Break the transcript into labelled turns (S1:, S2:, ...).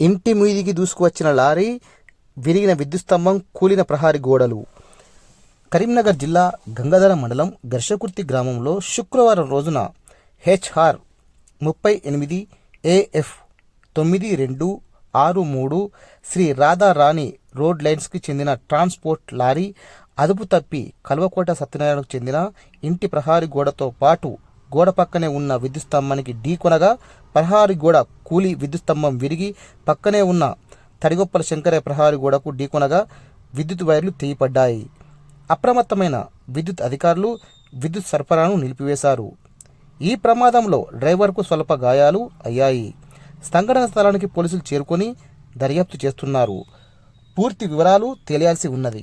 S1: ఇంటి మీదికి దూసుకువచ్చిన లారీ విరిగిన విద్యుత్ స్తంభం కూలిన ప్రహారీ గోడలు. కరీంనగర్ జిల్లా గంగాధర మండలం ఘర్షకుర్తి గ్రామంలో శుక్రవారం రోజున హెచ్ఆర్ ముప్పై ఎనిమిది ఏఎఫ్ తొమ్మిది రెండు ఆరు మూడు శ్రీ రాధారాణి రోడ్ లైన్స్కి చెందిన ట్రాన్స్పోర్ట్ లారీ అదుపు తప్పి కల్వకోట సత్యనారాయణకు చెందిన ఇంటి ప్రహారీ గోడతో పాటు గోడ పక్కనే ఉన్న విద్యుత్ స్తంభానికి ఢీకొనగా ప్రహారీ గోడ కూలి విద్యుత్ స్తంభం విరిగి పక్కనే ఉన్న తడిగొప్పల శంకరయ్య ప్రహారీ గోడకు ఢీకొనగా విద్యుత్ వైర్లు తీయపడ్డాయి అప్రమత్తమైన విద్యుత్ అధికారులు విద్యుత్ సరఫరాను నిలిపివేశారు. ఈ ప్రమాదంలో డ్రైవర్కు స్వల్ప గాయాలు అయ్యాయి. సంఘటన స్థలానికి పోలీసులు చేరుకొని దర్యాప్తు చేస్తున్నారు. పూర్తి వివరాలు తెలియాల్సి ఉన్నది.